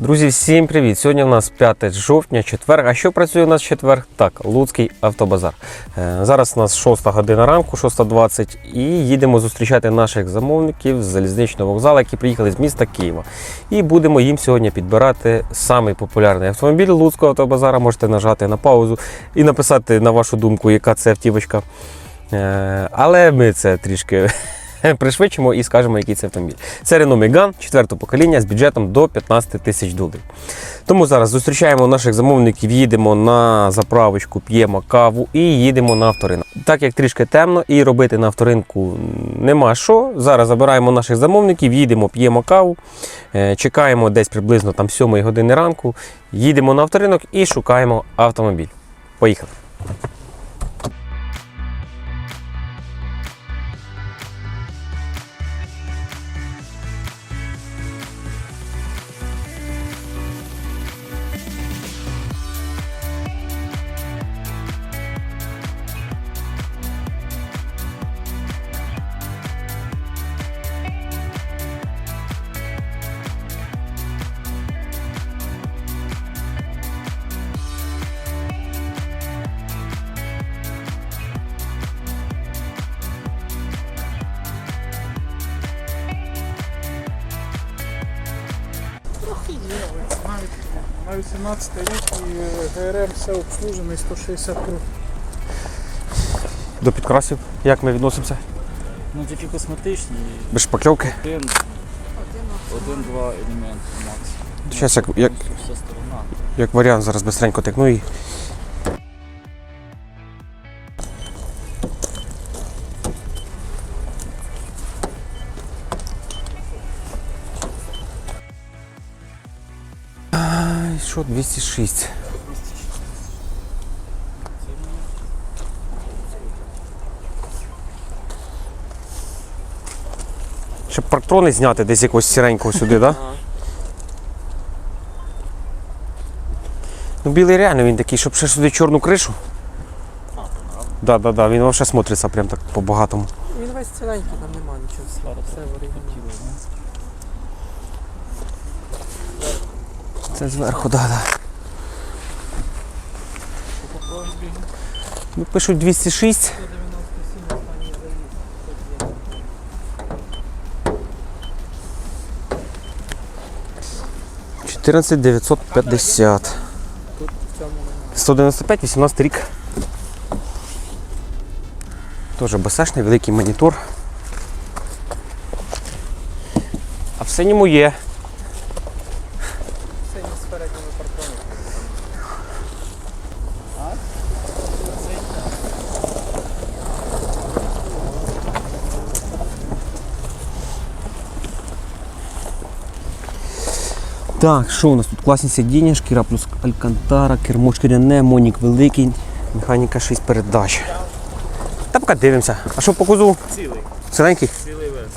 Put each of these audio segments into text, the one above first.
Друзі, всім привіт! Сьогодні у нас 5 жовтня, четвер. А що працює у нас четвер? Так, Луцький автобазар. Е, Зараз у нас 6 година ранку, 6.20, і їдемо зустрічати наших замовників з залізничного вокзалу, які приїхали з міста Києва. І будемо їм сьогодні підбирати самий популярний автомобіль Луцького автобазара. Можете нажати на паузу і написати на вашу думку, яка це автівочка. Е, Але ми це трішки пришвидшимо і скажемо, який це автомобіль. Це Renault Megane 4 покоління з бюджетом до 15 тисяч доларів. Тому зараз зустрічаємо наших замовників, їдемо на заправочку, п'ємо каву і їдемо на авторинок. Так як трішки темно і робити на авторинку нема що. Зараз забираємо наших замовників, їдемо, п'ємо каву, е, чекаємо десь приблизно там 7 години ранку, їдемо на авторинок і шукаємо автомобіль. Поїхали. Обслужений 160 крут. До підкрасів, як ми відносимося? Ну тільки косметичні, Без шпакльовки. один, один-два елементи макс. Щас як, як, як варіант зараз бистренько тикну і. Що, 206. Щоб парктрони зняти десь якогось сіренького сюди, так? Ну, білий реально він такий, щоб ще сюди чорну кришу. Да, да, да, він вообще смотриться прям так по-багатому. Він весь ціленький, там нема нічого. Все, в оригіналі. Це зверху, по пробігу? Ну, пишуть 206. 197 останній заїзд. 14 950. Тут в цьому нема. 195, 18 рік. Тоже басешний, великий монітор. А в синьому є. Це не з передніми парками. Так, що у нас тут? Класні сидіння, шкіра плюс алькантара, кермо шкіряне, монік великий, механіка 6 передач. Та поки дивимося. А що по кузову? Цілий, Ціленький? цілий вес.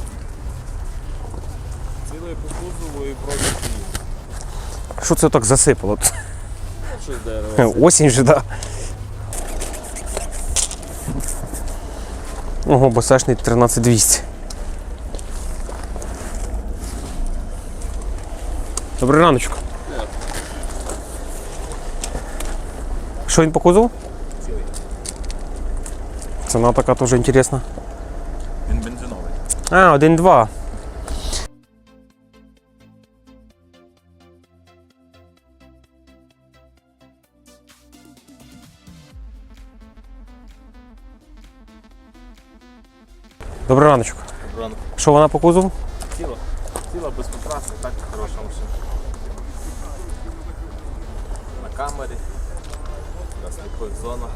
Цілий по кузову і її. Що це так засипало? Щось дерево. Осінь же, да. Ого, босешний 13200. Добрий раночок. Що він по кузову? Цілий. Ціна така теж інтересна. Він бензиновий. А, 1-2. Добрий раночок. Ранку. Що вона по кузову? Ціла. Ціла Камері. На сліпих зонах.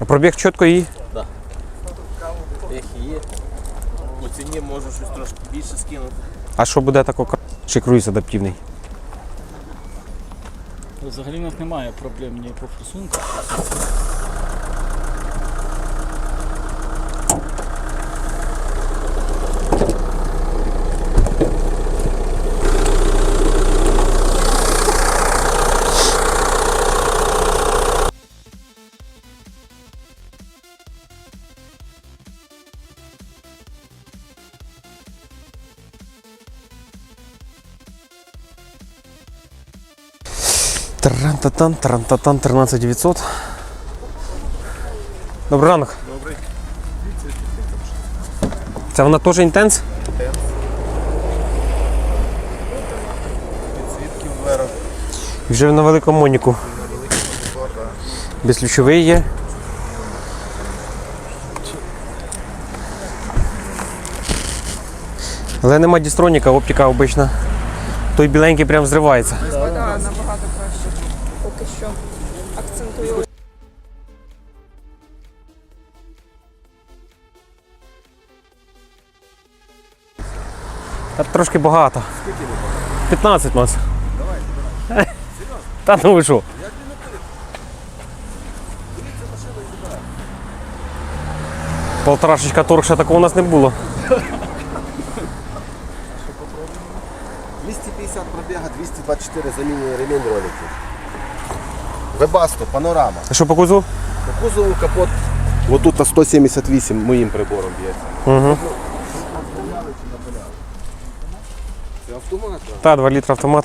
А пробіг чітко її. Ех є. По ціні можу щось трошки більше скинути. А що буде тако чи круїз адаптивний? Взагалі в нас немає проблем ні по форсунку. Трантатан, трантатан, 13900. Добрий ранок. Добрий. Це вона теж інтенс? Підсвітки в дверах. Вже на великому моніку. Безключовий є. Але нема дістроніка, оптика обична. Той біленький прям зривається. Так, набагато трошки багато. Скільки ви багато? 15 нас. Давай, Та ну ви що? Полторашечка торг ще такого у нас не було. 250 пробега, 224 замінює ремінь роликів. Вебасто, панорама. А що по кузову? По кузову капот. Вот тут на 178 моїм прибором б'ється. Угу. Це автомат, да. Та, 2 літра автомат.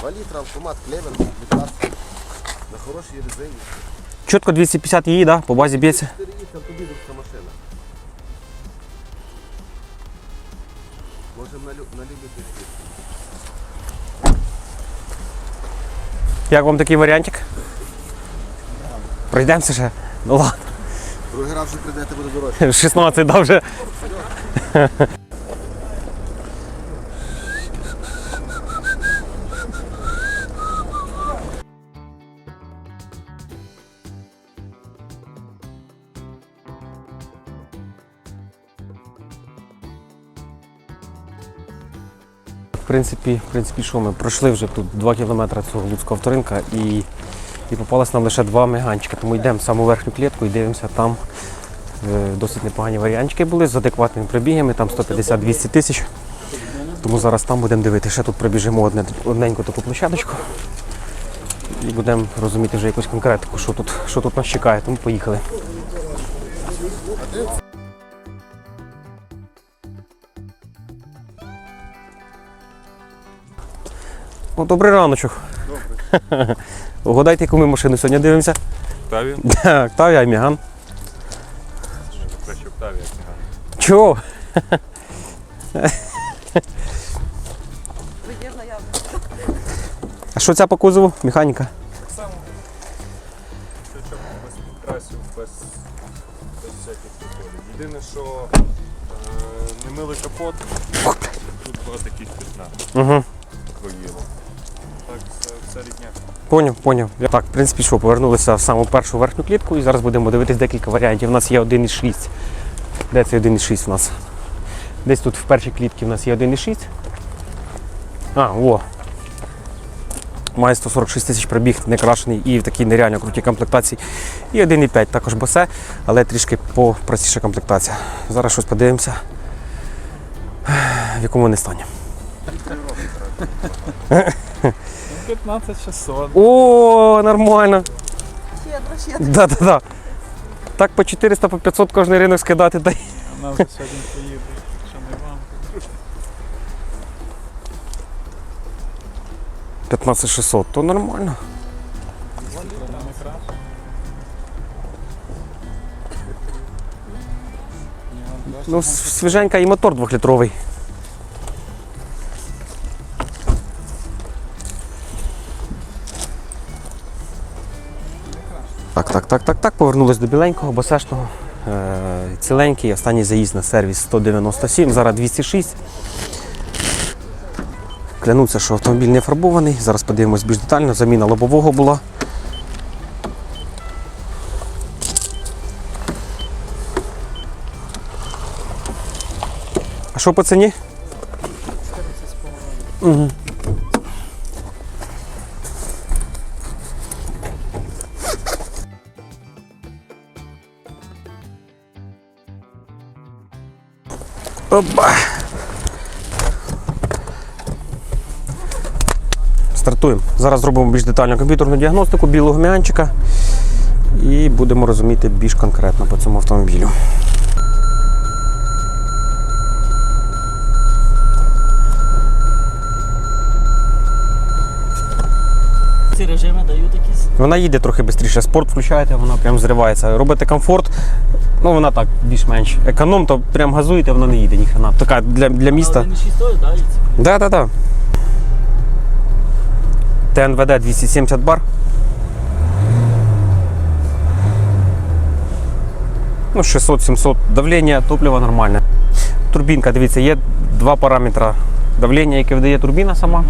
2 літра автомат, клевер, комплектація. На хорошій резині. Чітко 250 її, да? по базі б'ється. 4 їхав, тобі машина. Можемо на, лю- на любителі. Як вам такий варіантик? Пройдемося ще. Ну ладно. Другий раз вже прийдете, буде дорожче. 16, да, вже. Принципі, в принципі, що ми пройшли вже тут 2 кілометри цього луцького авторинка і, і попалось нам лише два меганчика. Тому йдемо в саму верхню клітку і дивимося там. Е, Досить непогані варіантики були з адекватними пробігами, там 150-200 тисяч. Тому зараз там будемо дивитися. Ще тут пробіжимо одне, одненьку таку площадочку. І будемо розуміти вже якусь конкретику, що тут, що тут нас чекає. Тому поїхали. О, добрий раночок. Добрий. Угадайте, яку ми машину сьогодні дивимося. Октавія? Так, Тавія Міган. Краще Октавія. Чого? А що ця по кузову? Механіка? Свічок без підкрасів, без, без всяких приколів. Єдине, що е, не милий капот, тут була якісь пітна Угу. кроїло. Так, все, рідня. Поняв, поняв. Так, в принципі, що, повернулися в саму першу верхню клітку і зараз будемо дивитись декілька варіантів. У нас є 1,6. Де це 1,6 у нас? Десь тут в першій клітці у нас є 1,6. А, о. Має 146 тисяч пробіг, не крашений і в такій нереально крутій комплектації. І 1,5 також босе, але трішки попростіша комплектація. Зараз щось подивимося, в якому вони стані. 15 600. О, нормально. Щедро, щедро. Да, да, да. Так по 400, по 500 кожний ринок скидати, та й У нас вже сьогодні поїде, якщо не вам. 15 600, то нормально. Це не краще. Ні, вам краще. Ну, свіженька і мотор двохлітровий. Так, так, так, так. Повернулись до біленького, босешного. Е, ціленький, останній заїзд на сервіс 197, зараз 206. Клянуться, що автомобіль не фарбований. Зараз подивимось більш детально. Заміна лобового була. А що по ціні? Угу. Опа. Стартуємо. Зараз зробимо більш детальну комп'ютерну діагностику білого м'янчика і будемо розуміти більш конкретно по цьому автомобілю. ці режими дають якісь? Вона їде трохи швидше. Спорт включаєте, вона прям зривається. Робите комфорт, ну вона так більш-менш. Економ, то прям газуєте, вона не їде ніхрена. Така для, для міста. 1,6 стоїть, да. Да, да, да. ТНВД 270 бар. Ну, 600-700. Давлення топлива нормальне. Турбінка, дивіться, є два параметри. Давлення, яке видає турбіна сама,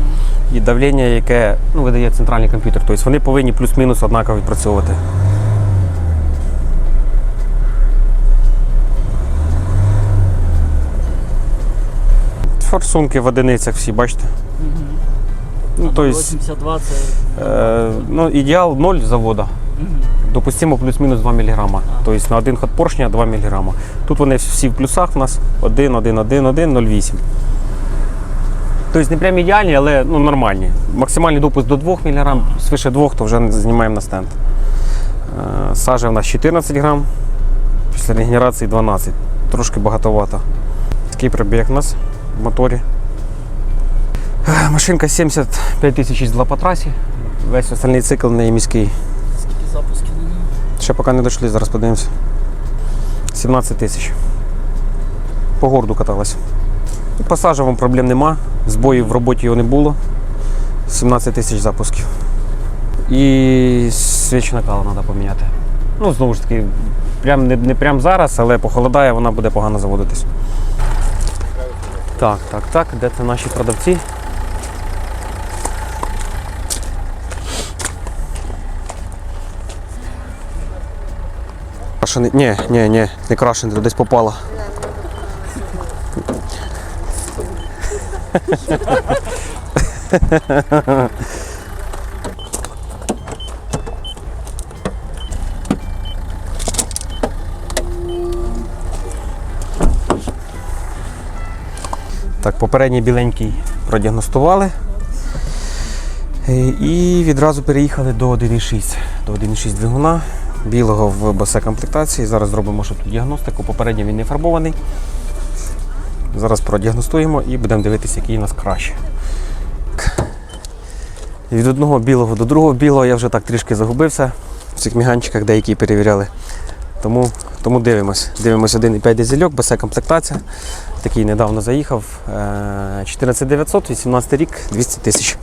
і давлення, яке ну, видає центральний комп'ютер. Тобто вони повинні плюс-мінус однаково відпрацьовувати. Форсунки в одиницях всі, бачите? Ну, то есть, 82 це. е, ну, ідеал 0 завода. Допустимо плюс-мінус 2 мг. Тобто на один ход поршня 2 мг. Тут вони всі в плюсах у нас 1, 1, 1, 1, 0,8. Тобто не прям ідеальні, але ну, нормальні. Максимальний допуск до 2 мг, свише 2, то вже знімаємо на стенд. Е, Сажа у нас 14 грам, після регенерації 12. Трошки багатовато. Такий пробіг у нас в моторі. Е, Машинка 75 тисяч їздила по трасі. Весь остальний цикл в неї міський. Скільки запусків? Ще поки не дійшли, зараз подивимося. 17 тисяч. По городу каталась. І По сажевому проблем нема. Збоїв в роботі його не було. 17 тисяч запусків. І свічі накала треба поміняти. Ну, знову ж таки, прям, не, не прям зараз, але похолодає, вона буде погано заводитись. Так, так, так, де це наші продавці? Крашений. Ні, ні, ні, не крашений, то десь попало. Так, попередній біленький продіагностували. Е, І відразу переїхали до 1.6. До 1.6 двигуна білого в басе комплектації. Зараз зробимо ще тут діагностику. Попередньо він не фарбований. Зараз продіагностуємо і будемо дивитися, який у нас краще. Від одного білого до другого білого я вже так трішки загубився в цих міганчиках, деякі перевіряли. Тому, тому дивимось. Дивимось 1,5 дизельок, басе комплектація. Такий недавно заїхав. Е, 14900, 18 рік, 200 тисяч.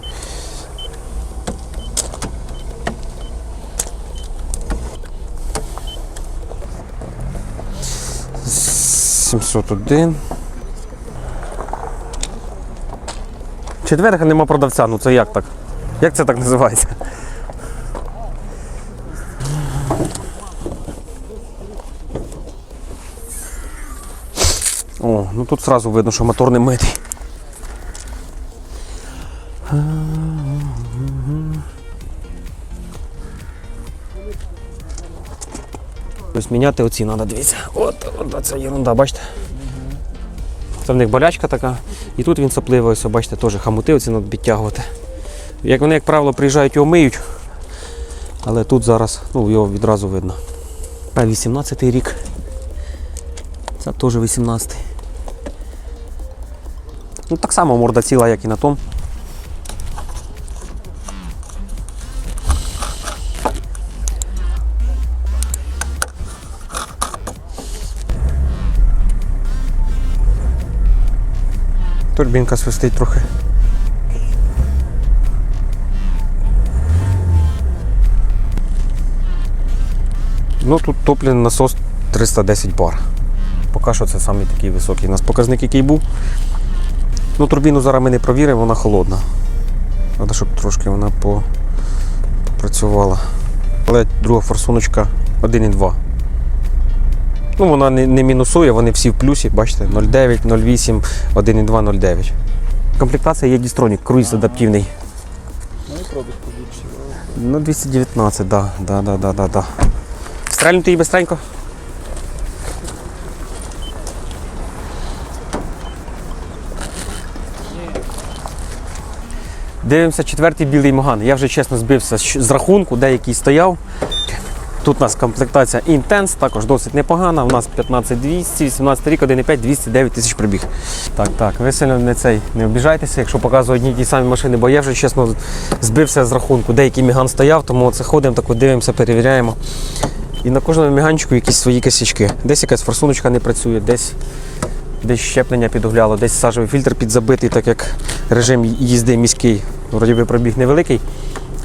Сімсот один. Четверга нема продавця, ну це як так? Як це так називається? О, ну тут сразу видно, що мотор не митий. Ось міняти оці треба, дивіться. От, от це ерунда, бачите? Це в них болячка така. І тут він сопливий, ось, бачите, теж хамути оці треба підтягувати. Як вони, як правило, приїжджають його миють, але тут зараз ну, його відразу видно. А 18 й рік. Це теж 18. Ну так само морда ціла, як і на тому. Турбінка свистить трохи. Ну тут топливний насос 310 бар. Поки що це самий такий високий у нас показник, який був. Ну, турбіну зараз ми не провіримо, вона холодна. Треба, щоб трошки вона попрацювала. Але друга форсуночка 1,2. Ну, вона не, не мінусує, вони всі в плюсі, бачите, 0,9, 0,8, 1,2, 0,9. Комплектація є дістронік, круїз адаптивний. Ну і пробіг побільше. Ну, 219, да, да, да, да, да, да. Стрельнути її бистренько. Дивимося четвертий білий Моган. Я вже чесно збився з рахунку, де який стояв. Тут у нас комплектація Intense, також досить непогана. У нас 15200, 18 рік, 1,5, 209 тисяч пробіг. Так, так, ви сильно не цей не обіжайтеся, якщо показую одні ті самі машини, бо я вже чесно збився з рахунку. Деякий міган стояв, тому це ходимо, так дивимося, перевіряємо. І на кожному міганчику якісь свої косячки. Десь якась форсуночка не працює, десь, десь щеплення підгуляло, десь сажовий фільтр підзабитий, так як режим їзди міський. Вроді би пробіг невеликий,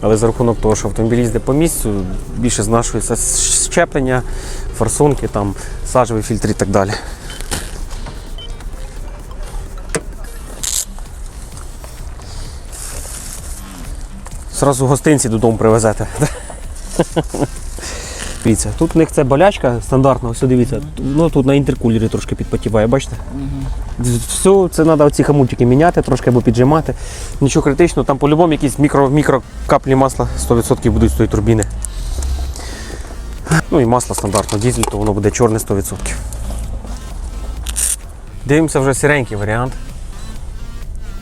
але за рахунок того, що автомобіль їздить по місцю, більше знашується щеплення, форсунки, там, сажовий фільтр і так далі. Зразу гостинці додому привезете. Дивіться, тут у них це болячка стандартна, ось дивіться. Ну тут на інтеркулері трошки підпотіває, бачите? Все, це треба оці хамутики міняти, трошки або піджимати. Нічого критичного, там по-любому якісь мікро, мікро каплі масла 100% будуть з тої турбіни. Ну і масло стандартно, дізель, то воно буде чорне 100%. Дивимося вже сіренький варіант.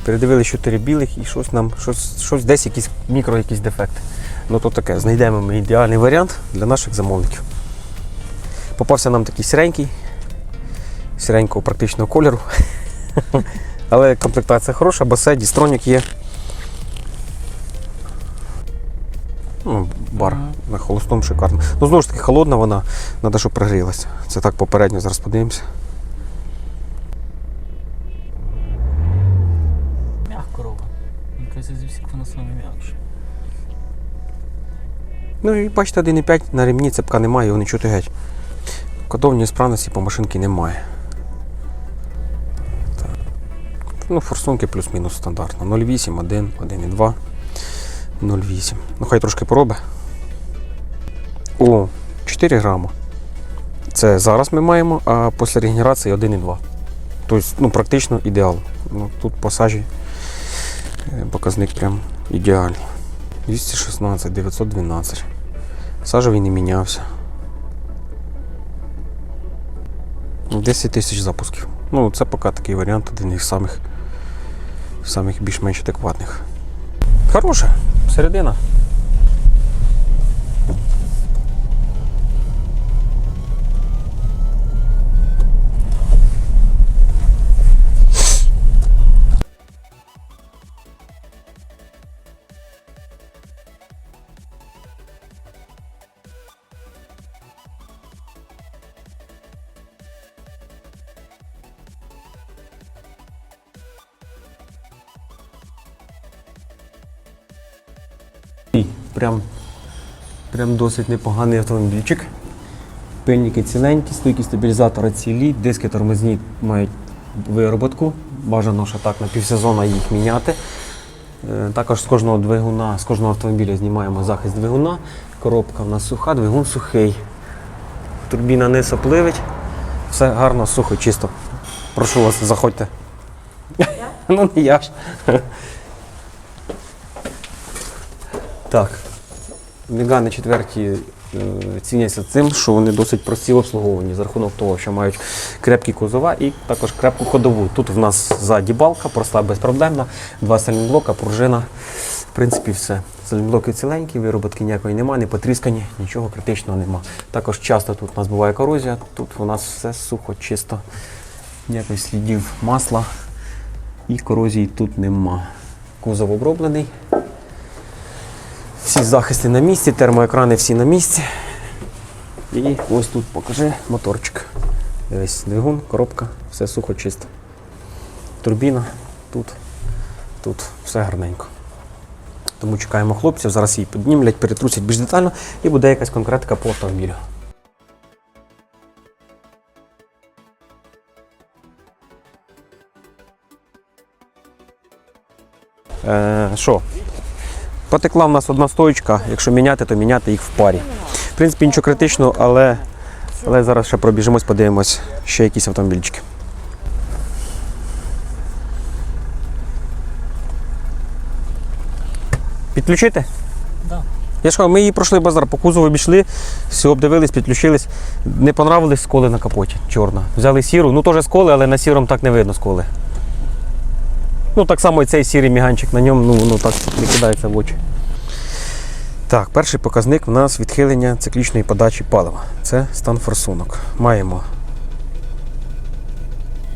Передивились 4 білих і щось нам, щось, щось десь якісь мікро якісь дефекти. Ну то таке, знайдемо ми ідеальний варіант для наших замовників. Попався нам такий сіренький, сіренького практичного кольору. Але комплектація хороша, басе, дістронік є. Ну, бар на холостому шикарно. Ну, знову ж таки, холодна вона, треба, щоб прогрілася. Це так попередньо, зараз подивимося. Мягко робить. Мені зі всіх вона саме м'якше. Ну і бачите, 1,5 на ремні цепка немає, його не чути геть. Кодовні справності по машинці немає. Ну, форсунки плюс-мінус стандартно. 0,8, 1, 1,2, 0,8. Ну хай трошки пороби. О, 4 грама. Це зараз ми маємо, а після регенерації 1,2. Тобто, ну, практично ідеал. Ну, тут по сажі е, показник прям ідеальний. 216, 912. Сажовий не мінявся. 10 тисяч запусків. Ну, це поки такий варіант, один із самих, самих більш-менш адекватних. Хороша, середина. Прям, прям досить непоганий автомобільчик. Пильники ціленькі, стойки стабілізатора цілі, диски тормозні мають вироботку. Бажано, що так на півсезона їх міняти. Е, Також з кожного двигуна, з кожного автомобіля знімаємо захист двигуна. Коробка в нас суха, двигун сухий. Турбіна не сопливить. Все гарно, сухо, чисто. Прошу вас, заходьте. ну не я ж. Так. Мегани четверті е, ціняться цим, що вони досить прості в обслуговуванні за рахунок того, що мають крепкі кузова і також крепку ходову. Тут в нас ззаді балка, проста безпроблемна, два сальнблока, пружина. В принципі, все. Сальнблоки ціленькі, вироботки ніякої немає, не потріскані, нічого критичного нема. Також часто тут у нас буває корозія, тут у нас все сухо, чисто, ніяких слідів масла і корозії тут нема. Кузов оброблений. Всі захисти на місці, термоекрани всі на місці. І ось тут покажи моторчик. Дивись, двигун, коробка, все сухо, чисто. Турбіна, тут, тут все гарненько. Тому чекаємо хлопців, зараз її піднімлять, перетрусять більш детально і буде якась конкретика по автомобілю. Е, Що? Потекла в нас одна стоечка, якщо міняти, то міняти їх в парі. В принципі, нічого критичного, але, але зараз ще пробіжимось, подивимось ще якісь автомобільчики. Підключити? Да. Я ж кажу, ми її пройшли базар, по кузову обійшли, все обдивились, підключились. Не понравились сколи на капоті, чорна. Взяли сіру, ну теж сколи, але на сірому так не видно сколи. Ну так само і цей сірий міганчик на ньому, ну, ну так не кидається в очі. Так, перший показник в нас відхилення циклічної подачі палива. Це стан форсунок. Маємо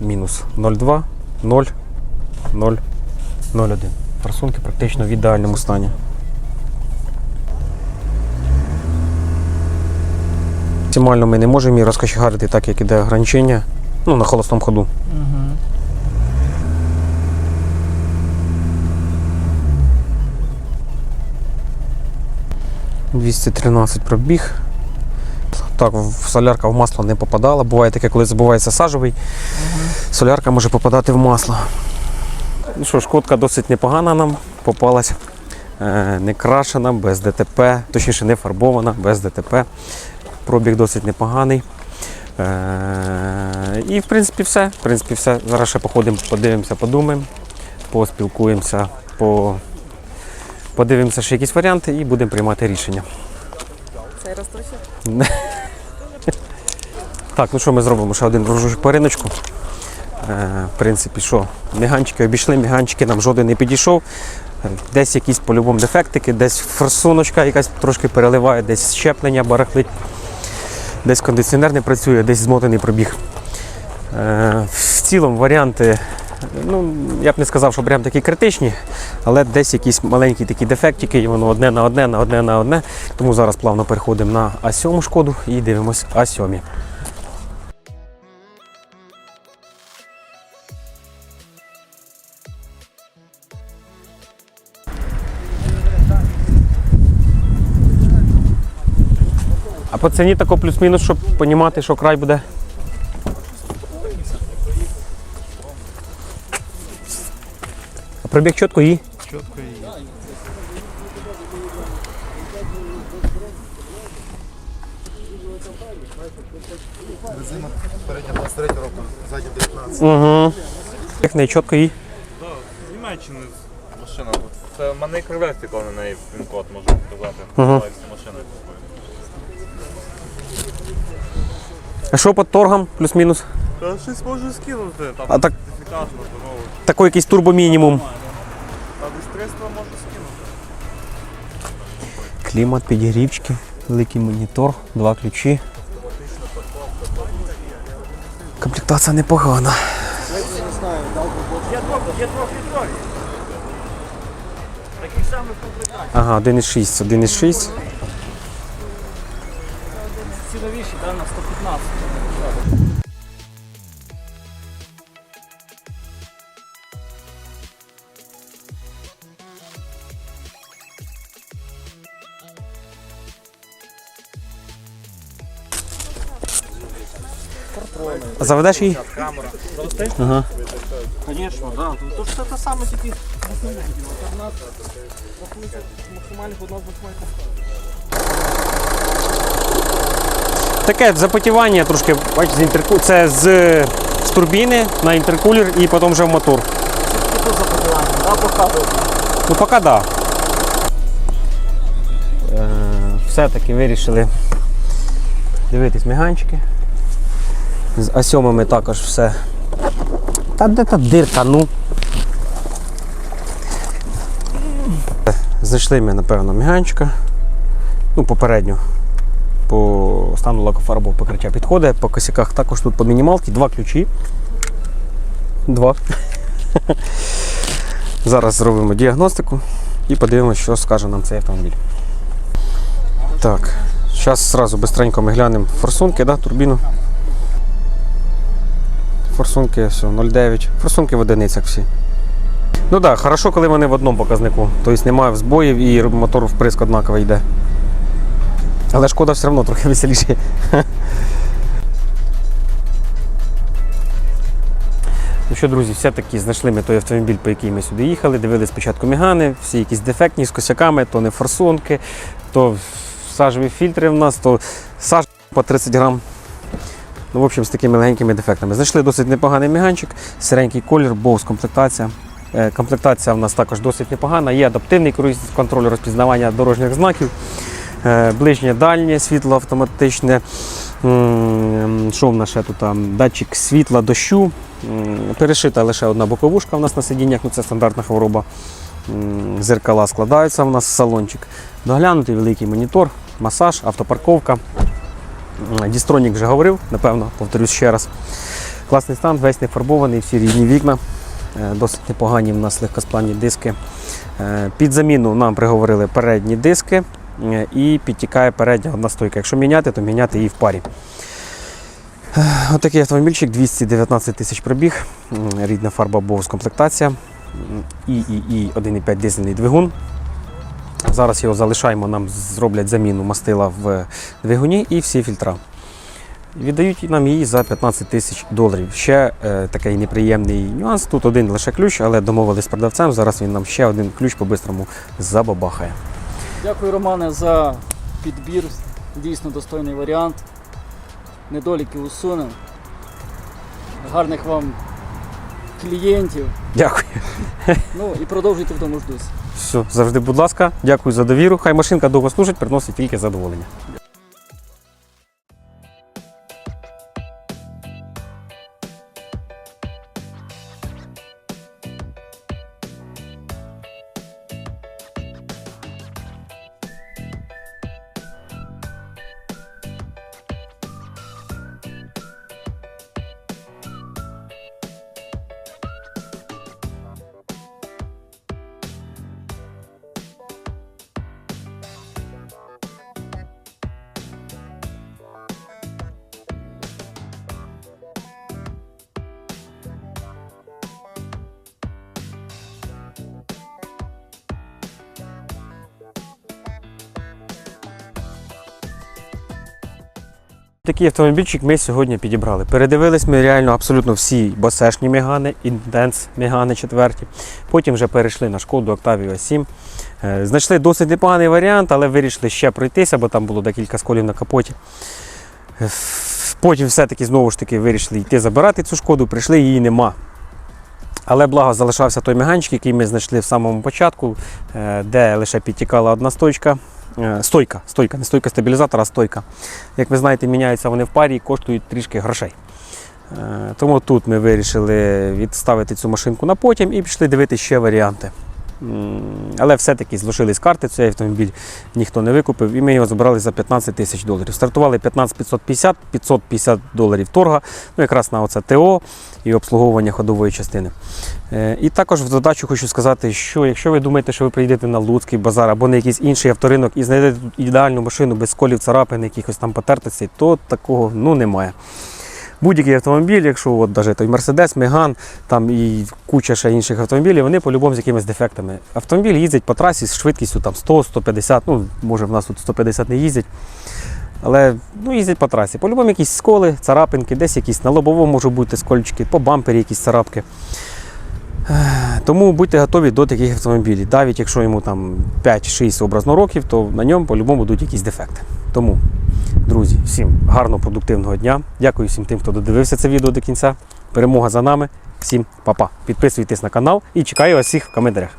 мінус 0,2, 0, 0, 0,1. Форсунки практично в ідеальному стані. Максимально ми не можемо її розкочегарити так, як іде ограничення ну, на холостому ходу. Угу. 213 пробіг. Так, солярка в масло не попадала. Буває таке, коли забувається сажовий, солярка може попадати в масло. Ну що, шкодка досить непогана нам попалась. Е, Не крашена, без ДТП, точніше не фарбована, без ДТП. Пробіг досить непоганий. Е, І в принципі все. В принципі, все. Зараз ще походимо, подивимося, подумаємо, поспілкуємося, по... подивимося ще якісь варіанти і будемо приймати рішення. Цей раз? Так, ну що ми зробимо? Ще один дружочок по риночку. Е, в принципі, що, міганчики обійшли, міганчики нам жоден не підійшов. Е, Десь якісь по-любому дефектики, десь форсуночка якась трошки переливає, десь щеплення барахлить, десь кондиціонер не працює, десь змотаний пробіг. Е, в цілому варіанти, ну, я б не сказав, що прям такі критичні, але десь якісь маленькі такі дефектики, і воно одне на одне, на одне на одне. Тому зараз плавно переходимо на А7 шкоду і дивимось А7. А по ціні тако плюс-мінус, щоб розуміти, що край буде. Пробіг чітко і. Чітко і Резина передня 23 року, ззаді 19. Угу. Як не чітко і. З Німеччини машина. Це в мене і кривлясті, коли на неї він-код можу показати. Називається машина. А що по торгам, плюс-мінус? Та щось можу скинути, там А так, сертифікат на дорогу. такий якийсь турбомінімум. Та Клімат, підігрівчики, великий монітор, два ключі. Комплектація непогана. Ага, 1,6, 1,6. Ціловіші, да, на 115. А заведеш її? Ага. Звісно, да. Тут все те саме, тільки максимальних одна з максимальних Таке запотівання трошки, бачиш, з інтерку... це з, з турбіни на інтеркулер і потім вже в мотор. Тут заподівання, да, показують. Ну, поки да. Е, все-таки вирішили дивитись міганчики. З А7 також все. Та де та дирка, ну. Знайшли ми, напевно, міганчика. Ну, попередньо. По стану лакофарбового покриття підходить. По косяках також тут по мінімалці. Два ключі. Два. Зараз зробимо діагностику і подивимося, що скаже нам цей автомобіль. Так, зараз зразу быстренько ми глянемо форсунки, да, турбіну. Форсунки, все, 0,9. Форсунки в одиницях всі. Ну так, да, хорошо, коли вони в одному показнику. Тобто немає збоїв і мотор вприск однаково йде. Але шкода все одно трохи веселіше. Ну що, друзі, все-таки знайшли ми той автомобіль, по який ми сюди їхали. Дивились спочатку мігани, всі якісь дефектні з косяками, то не форсунки, то сажові фільтри в нас, то саж по 30 грам. Ну, в общем, з такими легенькими дефектами. Знайшли досить непоганий міганчик, сиренький колір, боус комплектація. Е, Комплектація в нас також досить непогана. Є адаптивний круїз контроль розпізнавання дорожніх знаків, е, ближнє дальнє світло автоматичне. Що в нас ще тут? Датчик світла, дощу. Перешита лише одна боковушка у нас на сидіннях, ну це стандартна хвороба. Зеркала складаються у нас салончик. Доглянутий великий монітор, масаж, автопарковка. Дістронік вже говорив, напевно, повторюсь ще раз. Класний стан, весь не фарбований, всі рідні вікна. Е, Досить непогані в нас легкосплавні диски. Е, Під заміну нам приговорили передні диски е, і підтікає передня одна стойка. Якщо міняти, то міняти її в парі. Отакий автомобільчик, 219 тисяч пробіг, рідна фарба Bose комплектація, ІІІ 1,5 дизельний двигун. Зараз його залишаємо, нам зроблять заміну мастила в двигуні і всі фільтра. Віддають нам її за 15 тисяч доларів. Ще е, такий неприємний нюанс. Тут один лише ключ, але домовились з продавцем. Зараз він нам ще один ключ по-бистрому забабахає. Дякую, Романе, за підбір. Дійсно достойний варіант. Недоліки усунемо. Гарних вам клієнтів. Дякую. Ну і продовжуйте в тому ж дусі. Все, завжди, будь ласка, дякую за довіру. Хай машинка довго служить, приносить тільки задоволення. Такий автомобільчик ми сьогодні підібрали. Передивились ми реально абсолютно всі басешні мегани, інденс мегани четверті. Потім вже перейшли на шкоду Octavia 7. Е, Знайшли досить непоганий варіант, але вирішили ще пройтися, бо там було декілька сколів на капоті. Потім все-таки знову ж таки вирішили йти забирати цю шкоду, прийшли, її нема. Але благо залишався той меганчик, який ми знайшли в самому початку, е, де лише підтікала одна стойка. Е, Стойка, стойка, не стойка стабілізатора, а стойка. Як ви знаєте, міняються вони в парі і коштують трішки грошей. Е, Тому тут ми вирішили відставити цю машинку на потім і пішли дивитися ще варіанти. Але все-таки злишились карти, цей автомобіль ніхто не викупив, і ми його забрали за 15 тисяч доларів. Стартували 15 550, 550 доларів торга, ну якраз на оце ТО і обслуговування ходової частини. Е, І також в додачу хочу сказати, що якщо ви думаєте, що ви приїдете на Луцький базар або на якийсь інший авторинок і знайдете тут ідеальну машину без колів царапин, якихось там потертостей, то такого ну, немає. Будь-який автомобіль, якщо от навіть той Мерседес, Меган, там і куча ще інших автомобілів, вони по-любому з якимись дефектами. Автомобіль їздить по трасі з швидкістю там 100-150, ну може в нас тут 150 не їздять. Але ну, їздять по трасі. По-любому якісь сколи, царапинки, десь якісь на лобовому можуть бути скольчики, по бампері якісь царапки. Тому будьте готові до таких автомобілів. Навіть якщо йому там 5-6 образно років, то на ньому по-любому будуть якісь дефекти. Тому, друзі, всім гарного продуктивного дня. Дякую всім тим, хто додивився це відео до кінця. Перемога за нами. Всім па-па. Підписуйтесь на канал і чекаю вас всіх в коментарях.